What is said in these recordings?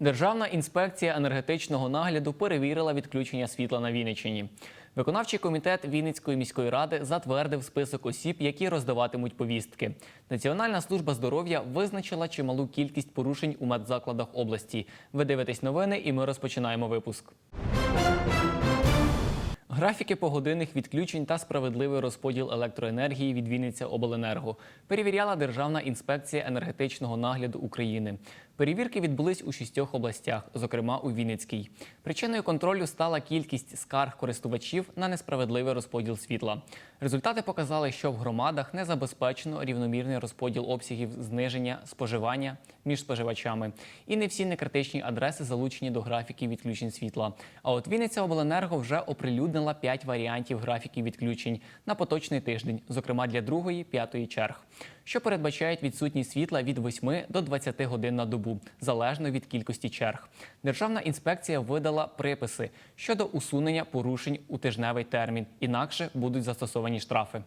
Державна інспекція енергетичного нагляду перевірила відключення світла на Вінниччині. Виконавчий комітет Вінницької міської ради затвердив список осіб, які роздаватимуть повістки. Національна служба здоров'я визначила чималу кількість порушень у медзакладах області. Ви дивитесь новини, і ми розпочинаємо випуск. Графіки погодинних відключень та справедливий розподіл електроенергії від Вінниця Обленерго перевіряла Державна інспекція енергетичного нагляду України. Перевірки відбулись у шістьох областях, зокрема у Вінницькій. Причиною контролю стала кількість скарг користувачів на несправедливий розподіл світла. Результати показали, що в громадах не забезпечено рівномірний розподіл обсягів зниження споживання між споживачами. І не всі некритичні адреси залучені до графіків відключень світла. А от Вінниця Обленерго вже оприлюднила 5 варіантів графіків відключень на поточний тиждень, зокрема для другої, п'ятої черг, що передбачають відсутність світла від 8 до 20 годин на добу, залежно від кількості черг. Державна інспекція видала приписи щодо усунення порушень у тижневий термін, інакше будуть застосовані штрафи.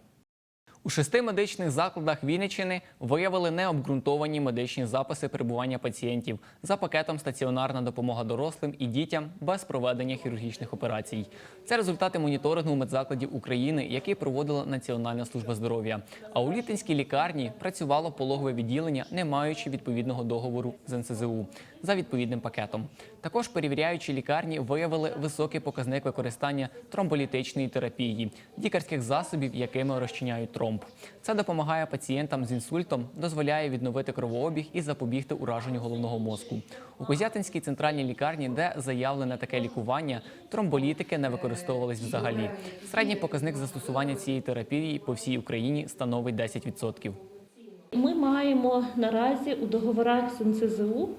У шести медичних закладах Вінниччини виявили необґрунтовані медичні записи перебування пацієнтів за пакетом стаціонарна допомога дорослим і дітям без проведення хірургічних операцій. Це результати моніторингу медзакладів України, який проводила Національна служба здоров'я. А у Літинській лікарні працювало пологове відділення, не маючи відповідного договору з НСЗУ за відповідним пакетом. Також перевіряючі лікарні виявили високий показник використання тромболітичної терапії, лікарських засобів, якими розчиняють тромб. Це допомагає пацієнтам з інсультом, дозволяє відновити кровообіг і запобігти ураженню головного мозку. У Козятинській центральній лікарні, де заявлене таке лікування, тромболітики не використовувались взагалі. Середній показник застосування цієї терапії по всій Україні становить 10%. Ми маємо наразі у договорах з НСЗУ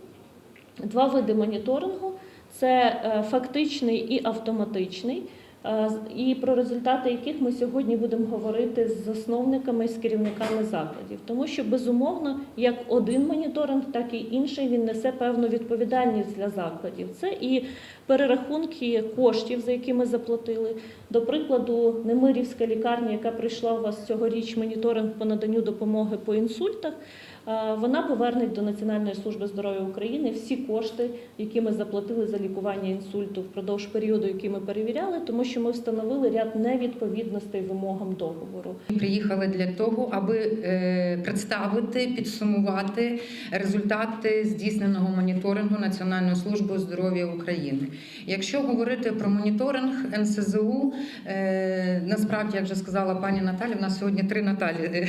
два види моніторингу: це е, фактичний і автоматичний. е, І про результати яких ми сьогодні будемо говорити з засновниками і з керівниками закладів, тому що безумовно, як один моніторинг, так і інший він несе певну відповідальність для закладів. Це і перерахунки коштів, за які ми заплатили. До прикладу, Немирівська лікарня, яка прийшла у вас цьогоріч моніторинг по наданню допомоги по інсультах. Е, Вона поверне до Національної служби здоров'я України всі кошти, які ми заплатили за лікування інсульту впродовж періоду, який ми перевіряли, тому що ми встановили ряд невідповідностей вимогам договору. Приїхали для того, аби е, представити, підсумувати результати здійсненого моніторингу Національною службою здоров'я України. Якщо говорити про моніторинг НСЗУ, е, насправді, як вже сказала пані Наталя, в нас сьогодні три Наталі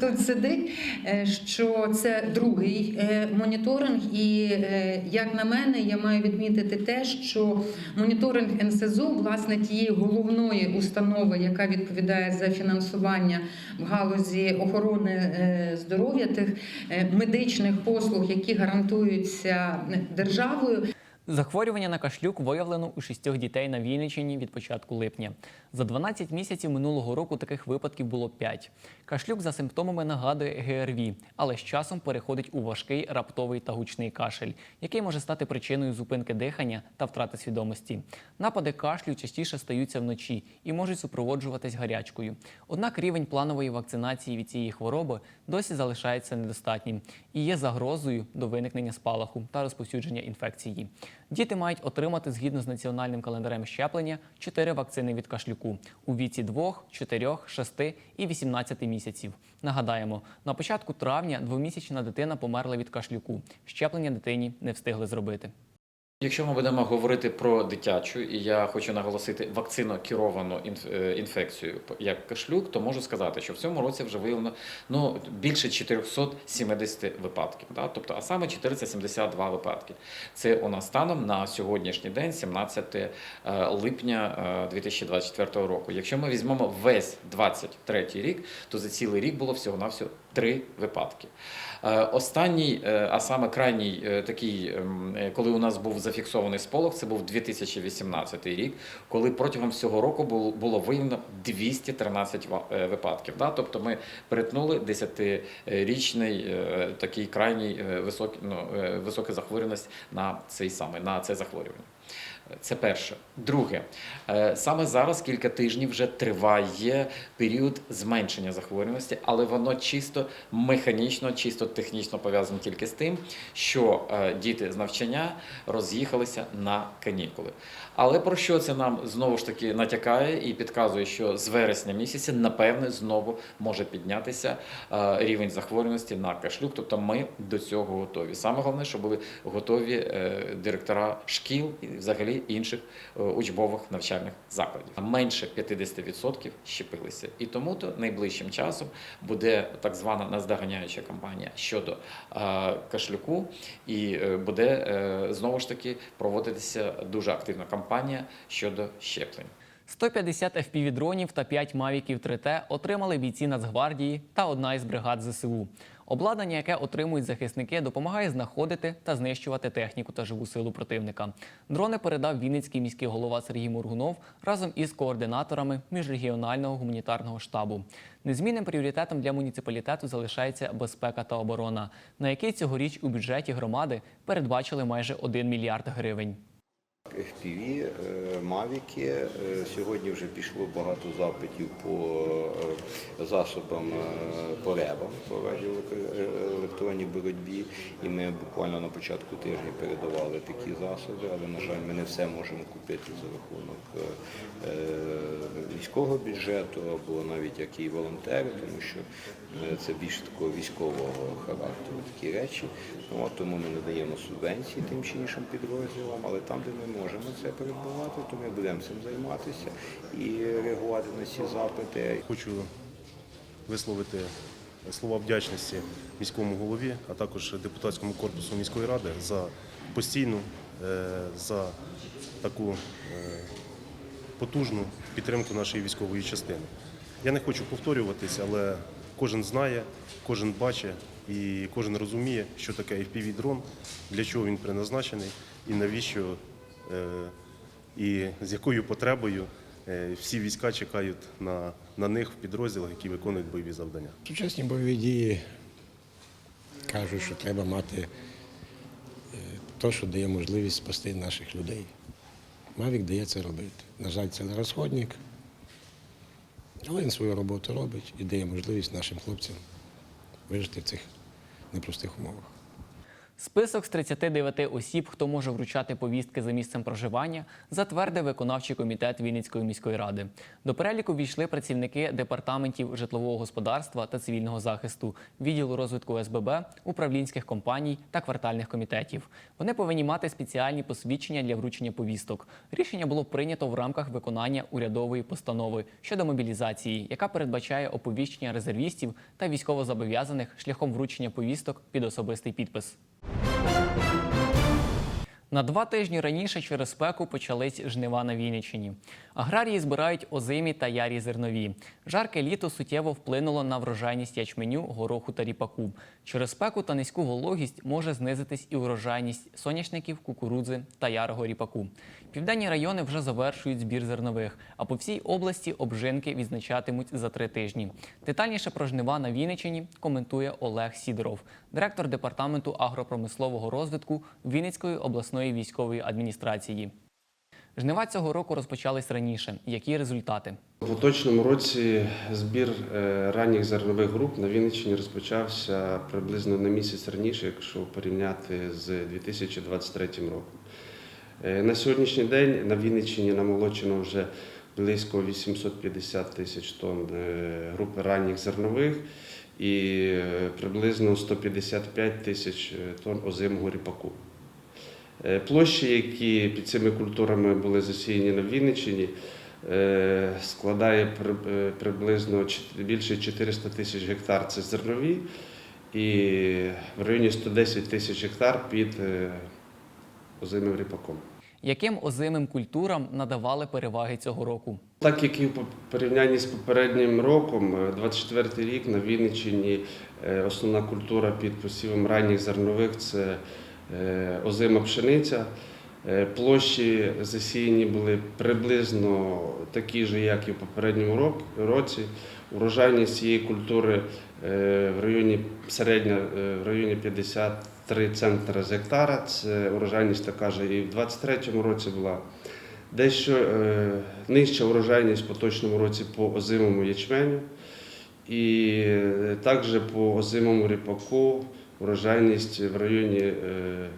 тут сидить. е, Що це другий е, моніторинг, і е, як на мене, я маю відмітити те, що моніторинг НСЗУ, власне, тієї головної установи, яка відповідає за фінансування в галузі охорони е, здоров'я, тих медичних послуг, які гарантуються державою, Захворювання на кашлюк виявлено у шістьох дітей на Вінниччині від початку липня. За 12 місяців минулого року таких випадків було 5. Кашлюк за симптомами нагадує ГРВІ, але з часом переходить у важкий раптовий та гучний кашель, який може стати причиною зупинки дихання та втрати свідомості. Напади кашлю частіше стаються вночі і можуть супроводжуватись гарячкою. Однак рівень планової вакцинації від цієї хвороби досі залишається недостатнім і є загрозою до виникнення спалаху та розповсюдження інфекції. Діти мають отримати згідно з національним календарем щеплення 4 вакцини від кашлюку у віці 2, 4, 6 і 18 місяців. Нагадаємо, на початку травня двомісячна дитина померла від кашлюку. Щеплення дитині не встигли зробити. Якщо ми будемо говорити про дитячу, і я хочу наголосити вакцинокеровану е, інфекцію як кашлюк, то можу сказати, що в цьому році вже виявлено ну, більше 470 випадків, да? тобто, а саме 472 випадки. Це у нас станом на сьогоднішній день, 17 е, липня е, 2024 року. Якщо ми візьмемо весь 23 рік, то за цілий рік було всього-навсього три випадки. Е, Останній, е, а саме крайній е, такий, ем, е, коли у нас був зафіксований сполох, це був 2018 рік, коли протягом всього року було, виявлено 213 ва- е, випадків. Тобто ми перетнули 10-річний е, такий крайній е, високий, ну, висока захворюваність на цей саме на це захворювання. Це перше. Друге, е, саме зараз кілька тижнів вже триває період зменшення захворюваності, але воно чисто механічно, чисто технічно пов'язано тільки з тим, що е, діти з навчання роз'їхалися на канікули. Але про що це нам знову ж таки натякає і підказує, що з вересня місяця, напевне, знову може піднятися е, рівень захворюваності на кашлюк. Тобто ми до цього готові. Саме головне, щоб були готові директора шкіл взагалі інших е, учбових навчальних закладів. Менше 50% щепилися. І тому то найближчим часом буде так звана наздоганяюча кампанія щодо е, кашлюку, і е, буде знову ж таки проводитися дуже активна кампанія щодо щеплень. 150 FPV-дронів та 5 мавіків 3T отримали бійці Нацгвардії та одна із бригад ЗСУ. Обладнання, яке отримують захисники, допомагає знаходити та знищувати техніку та живу силу противника. Дрони передав Вінницький міський голова Сергій Мургунов разом із координаторами міжрегіонального гуманітарного штабу. Незмінним пріоритетом для муніципалітету залишається безпека та оборона, на який цьогоріч у бюджеті громади передбачили майже 1 мільярд гривень. FPV, е, мавіки. Е, Сьогодні вже пішло багато запитів по е, засобам по ребам, по радіоелектронній боротьбі. І ми буквально на початку тижня передавали такі засоби, але, на жаль, ми не все можемо купити за рахунок міського бюджету або навіть як і волонтери, тому що це більш такого військового характеру такі речі. Ну, тому ми надаємо субвенції тим чи іншим підрозділам, але там, де ми можемо це передбавати, то ми будемо цим займатися і реагувати на ці запити. Хочу висловити слова вдячності міському голові, а також депутатському корпусу міської ради за постійну, е, за таку е, потужну підтримку нашої військової частини. Я не хочу повторюватися, але кожен знає, кожен бачить і кожен розуміє, що таке FPV-дрон, для чого він призначений і навіщо і з якою потребою е, всі війська чекають на, на них в підрозділах, які виконують бойові завдання. Сучасні бойові дії кажуть, що треба мати те, що дає можливість спасти наших людей. Мавік дає це робити. На жаль, це не розходник, але він свою роботу робить і дає можливість нашим хлопцям вижити в цих непростих умовах. Список з 39 осіб, хто може вручати повістки за місцем проживання, затвердив виконавчий комітет Вінницької міської ради. До переліку війшли працівники департаментів житлового господарства та цивільного захисту, відділу розвитку СББ, управлінських компаній та квартальних комітетів. Вони повинні мати спеціальні посвідчення для вручення повісток. Рішення було прийнято в рамках виконання урядової постанови щодо мобілізації, яка передбачає оповіщення резервістів та військовозобов'язаних шляхом вручення повісток під особистий підпис. На два тижні раніше через спеку почались жнива на Вінниччині. Аграрії збирають озимі та ярі зернові. Жарке літо суттєво вплинуло на врожайність ячменю, гороху та ріпаку. Через спеку та низьку вологість може знизитись і урожайність соняшників, кукурудзи та ярого ріпаку. Південні райони вже завершують збір зернових, а по всій області обжинки відзначатимуть за три тижні. Детальніше про жнива на Вінниччині коментує Олег Сідоров, директор департаменту агропромислового розвитку Вінницької обласної військової адміністрації. Жнива цього року розпочались раніше. Які результати? В поточному році збір е, ранніх зернових груп на Вінниччині розпочався приблизно на місяць раніше, якщо порівняти з 2023 роком. Е, На сьогоднішній день на Вінниччині намолочено вже близько 850 тисяч тонн е, групи ранніх зернових і е, приблизно 155 тисяч тонн озимого ріпаку. Площі, які під цими культурами були засіяні на Вінниччині, складає приблизно більше 400 тисяч гектар це зернові, і в районі 110 тисяч гектар під озимим ріпаком. Яким озимим культурам надавали переваги цього року? Так як і в порівнянні з попереднім роком, е, 24 рік на Вінниччині е, основна культура під посівом ранніх зернових це е, озима пшениця. Е, Площі засіяні були приблизно такі ж, як і в попередньому році. Урожайність цієї культури е, в районі середня е, в районі 53 центри з гектара. Це урожайність така ж і в 23-му році була. Дещо е, нижча урожайність в поточному році по озимому ячменю. І е, також по озимому ріпаку урожайність в районі е,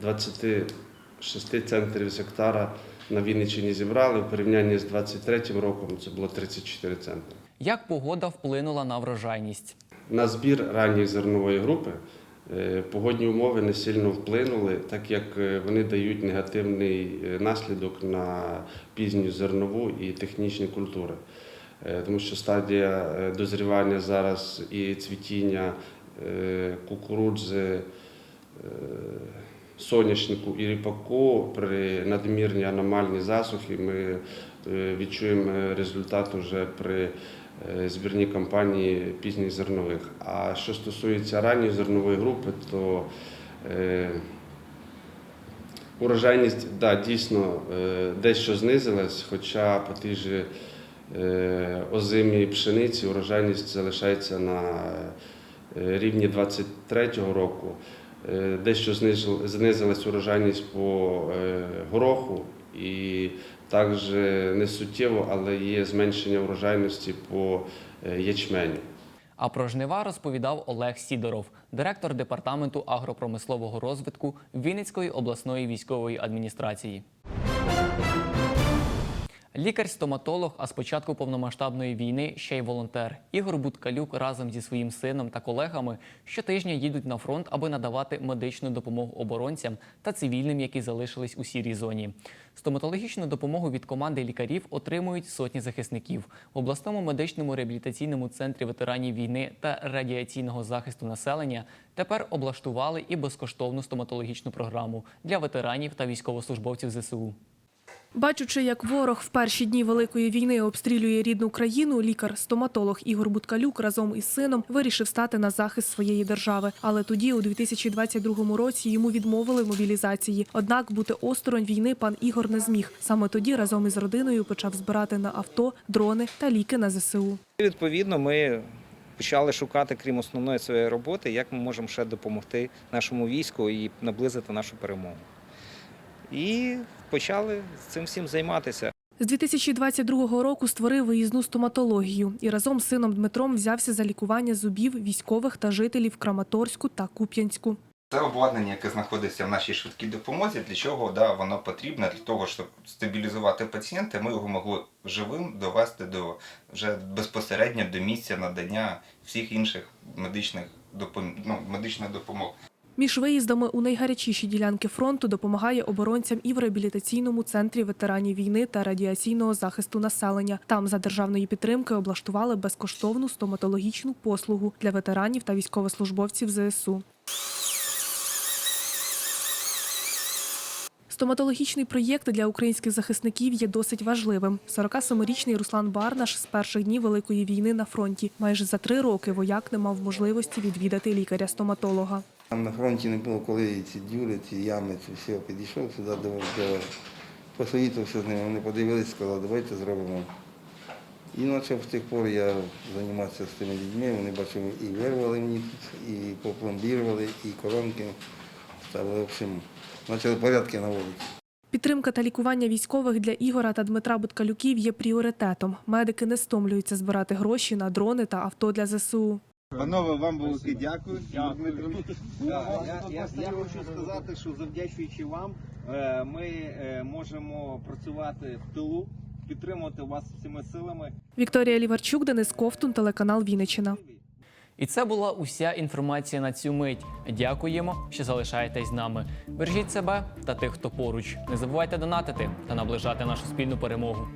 26 центрів з гектара на Вінниччині зібрали. В порівнянні з 23 роком це було 34 центри. Як погода вплинула на врожайність? На збір ранньої зернової групи е, погодні умови не сильно вплинули, так як е, вони дають негативний е, наслідок на пізню зернову і технічні культури. Тому що стадія дозрівання зараз і цвітіння кукурудзи, соняшнику і ріпаку при надмірній аномальній засухі ми е, відчуємо результат уже при е, збірній кампанії пізніх зернових. А що стосується ранньої зернової групи, то е, урожайність да, дійсно е, дещо знизилась, хоча по тій же е, озимій пшениці урожайність залишається на е, рівні 23-го року. Е, Дещо знизилась урожайність по е, гороху і також не суттєво, але є зменшення урожайності по е, ячменю. А про жнива розповідав Олег Сідоров, директор департаменту агропромислового розвитку Вінницької обласної військової адміністрації. Лікар-стоматолог, а з початку повномасштабної війни ще й волонтер. Ігор Буткалюк разом зі своїм сином та колегами щотижня їдуть на фронт, аби надавати медичну допомогу оборонцям та цивільним, які залишились у сірій зоні. Стоматологічну допомогу від команди лікарів отримують сотні захисників. В обласному медичному реабілітаційному центрі ветеранів війни та радіаційного захисту населення тепер облаштували і безкоштовну стоматологічну програму для ветеранів та військовослужбовців ЗСУ. Бачучи, як ворог в перші дні великої війни обстрілює рідну країну, лікар-стоматолог Ігор Буткалюк разом із сином вирішив стати на захист своєї держави. Але тоді, у 2022 році, йому відмовили мобілізації. Однак бути осторонь війни пан Ігор не зміг. Саме тоді разом із родиною почав збирати на авто, дрони та ліки на ЗСУ. Відповідно, ми почали шукати, крім основної своєї роботи, як ми можемо ще допомогти нашому війську і наблизити нашу перемогу. І почали цим всім займатися. З 2022 року створив виїзну стоматологію і разом з сином Дмитром взявся за лікування зубів військових та жителів Краматорську та Куп'янську. Це обладнання, яке знаходиться в нашій швидкій допомозі. Для чого да, воно потрібно? Для того, щоб стабілізувати пацієнта, ми його могли живим довести до вже безпосередньо до місця надання всіх інших медичних допом... ну, медичних допомог. Між виїздами у найгарячіші ділянки фронту допомагає оборонцям і в реабілітаційному центрі ветеранів війни та радіаційного захисту населення. Там за державної підтримки облаштували безкоштовну стоматологічну послугу для ветеранів та військовослужбовців ЗСУ. Стоматологічний проєкт для українських захисників є досить важливим. 47-річний Руслан Барнаш з перших днів Великої війни на фронті. Майже за три роки вояк не мав можливості відвідати лікаря-стоматолога. Там на фронті не було коли ці дюри, ці ями, це все. Підійшов сюди до, до посовітувався з ними. Вони подивилися, сказали, давайте зробимо. І почав з тих пор я займатися з тими людьми. Вони бачили і вирвали мені тут, і попломбірували, і коронки ставили. В почали порядки наводити. Підтримка та лікування військових для Ігора та Дмитра Буткалюків є пріоритетом. Медики не стомлюються збирати гроші на дрони та авто для ЗСУ. Панове, вам велике дякую. Дмитро. Я, я, я хочу сказати, що завдячуючи вам, е, ми е, можемо працювати в тилу, підтримувати вас всіма силами. Вікторія Ліварчук, Денис Ковтун, телеканал Вінниччина. І це була уся інформація на цю мить. Дякуємо, що залишаєтесь з нами. Бережіть себе та тих, хто поруч. Не забувайте донатити та наближати нашу спільну перемогу.